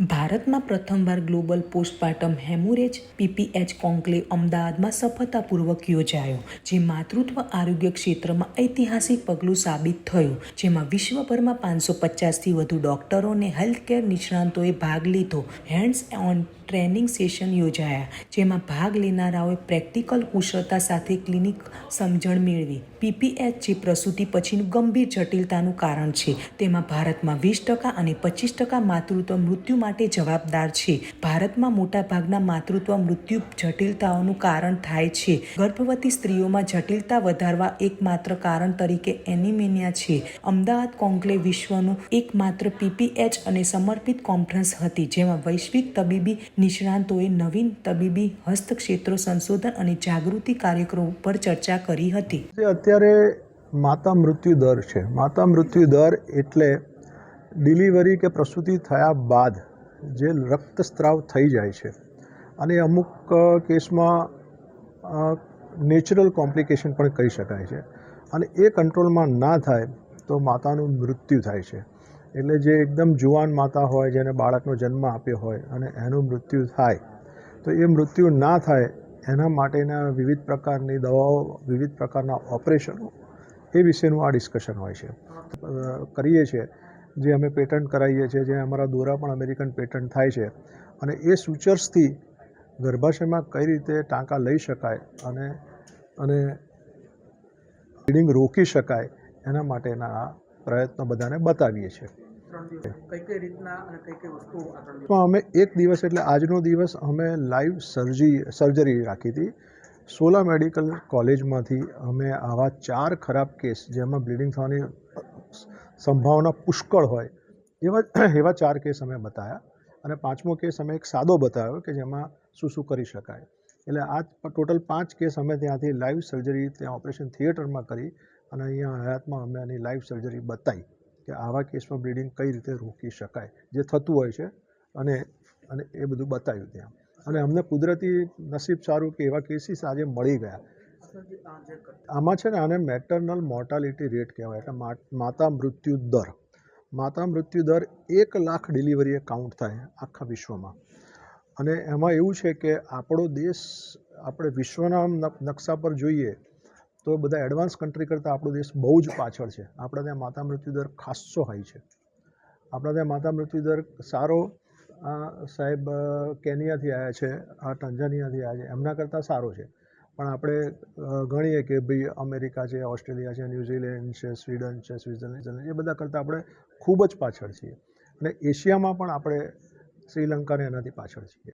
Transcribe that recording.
ભારતમાં પ્રથમવાર global postpartum haemorrhage PPH conclave અમદાવાદમાં સફળતાપૂર્વક યોજાયો, જે માતૃત્વ આરોગ્ય ક્ષેત્રમાં ઐતિહાસિક પગલું સાબિત થયું, જેમાં વિશ્વભરમાં પાંચસો પચાસથી વધુ ડોક્ટરો અને હેલ્થકેર નિષ્ણાંતોએ ભાગ લીધો. હેન્ડ્સ ઓન ટ્રેનિંગ સેશન યોજાયા, જેમાં ભાગ લેનારાઓએ પ્રેક્ટિકલ કુશળતા સાથે ક્લિનિક સમજણ મેળવી. પીપીએચ જે પ્રસૂતિ પછીનું ગંભીર જટિલતાનું કારણ છે, તેમાં ભારતમાં વીસ ટકા અને પચીસ ટકા માતૃત્વ મૃત્યુ માટે જવાબદાર છે. ભારતમાં મોટાભાગના માતૃત્વ મૃત્યુ જટિલતાઓનું કારણ થાય છે. ગર્ભવતી સ્ત્રીઓમાં જટિલતા વધારવા એકમાત્ર કારણ તરીકે એનિમિનિયા છે. અમદાવાદ કોન્ક્લેવ વિશ્વનું એકમાત્ર પીપીએચ અને સમર્પિત કોન્ફરન્સ હતી, જેમાં વૈશ્વિક તબીબી નિષ્ણાંતોએ નવીન તબીબી હસ્તક્ષેત્રો, સંશોધન અને જાગૃતિ કાર્યક્રમો પર ચર્ચા કરી હતી. અત્યારે માતા મૃત્યુ દર છે. માતા મૃત્યુ દર એટલે ડિલિવરી કે પ્રસૂતિ થયા બાદ જે રક્તસ્રાવ થઈ જાય છે. અને અમુક કેસમાં નેચરલ કોમ્પ્લિકેશન પણ કહી શકાય છે. અને એ કંટ્રોલમાં ના થાય તો માતાનું મૃત્યુ થાય છે. એટલે જે એકદમ જુવાન માતા હોય, જેને બાળકનો જન્મ આપ્યો હોય અને એનું મૃત્યુ થાય, તો એ મૃત્યુ ના થાય, એના માટેના વિવિધ પ્રકારની દવાઓ, વિવિધ પ્રકારના ઓપરેશનો, એ વિશેનું આ ડિસ્કશન હોય છે. કરીએ છીએ, જે અમે પેટન્ટ કરાવીએ છીએ, જે અમારા દોરા પણ અમેરિકન પેટન્ટ થાય છે, અને એ સૂચર્સથી ગર્ભાશયમાં કઈ રીતે ટાંકા લઈ શકાય અને અને બ્લીડિંગ રોકી શકાય, એના માટેના આ પ્રયત્નો બધાને બતાવીએ છીએ. અમે એક દિવસ એટલે આજનો દિવસ અમે લાઈવ સર્જી સર્જરી રાખી હતી. સોલા મેડિકલ કોલેજમાંથી અમે આવા ચાર ખરાબ કેસ જેમાં બ્લીડિંગ થવાની સંભાવના પુષ્કળ હોય, એવા એવા ચાર કેસ અમે બતાવ્યા અને પાંચમો કેસ અમે એક સાદો બતાવ્યો કે જેમાં શું શું કરી શકાય. એટલે આ ટોટલ પાંચ કેસ અમે ત્યાંથી લાઈવ સર્જરી ત્યાં ઓપરેશન થિયેટરમાં કરી અને અહીંયા હયાતમાં અમે આની લાઈવ સર્જરી બતાવી. કે આવા કેસમાં બ્લીડિંગ કઈ રીતે રોકી શકાય, જે થતું હોય છે અને અને એ બધું બતાવ્યું ત્યાં. અને અમને કુદરતી નસીબ સારું કે એવા કેસીસ આજે મળી ગયા. આમાં છે ને આને મેટર્નલ મોર્ટાલિટી રેટ કહેવાય, એટલે માતા મૃત્યુ દર. માતા મૃત્યુ દર એક લાખ ડિલિવરીએ કાઉન્ટ થાય આખા વિશ્વમાં. અને એમાં એવું છે કે આપણો દેશ, આપણે વિશ્વના નકશા પર જોઈએ તો બધા એડવાન્સ કન્ટ્રી કરતાં આપણો દેશ બહુ જ પાછળ છે. આપણા ત્યાં માતા મૃત્યુ દર ખાસ્સો હાઈ છે. આપણા ત્યાં માતા મૃત્યુ દર સારો સાહેબ કેનિયાથી આવ્યા છે, આ ટંજાનિયાથી આવ્યા છે, એમના કરતાં સારો છે. પણ આપણે ગણીએ કે ભાઈ અમેરિકા છે, ઓસ્ટ્રેલિયા છે, ન્યૂઝીલેન્ડ છે, સ્વીડન છે, સ્વિટ્ઝરલેન્ડ એ બધા કરતાં આપણે ખૂબ જ પાછળ છીએ. અને એશિયામાં પણ આપણે શ્રીલંકાને એનાથી પાછળ છીએ.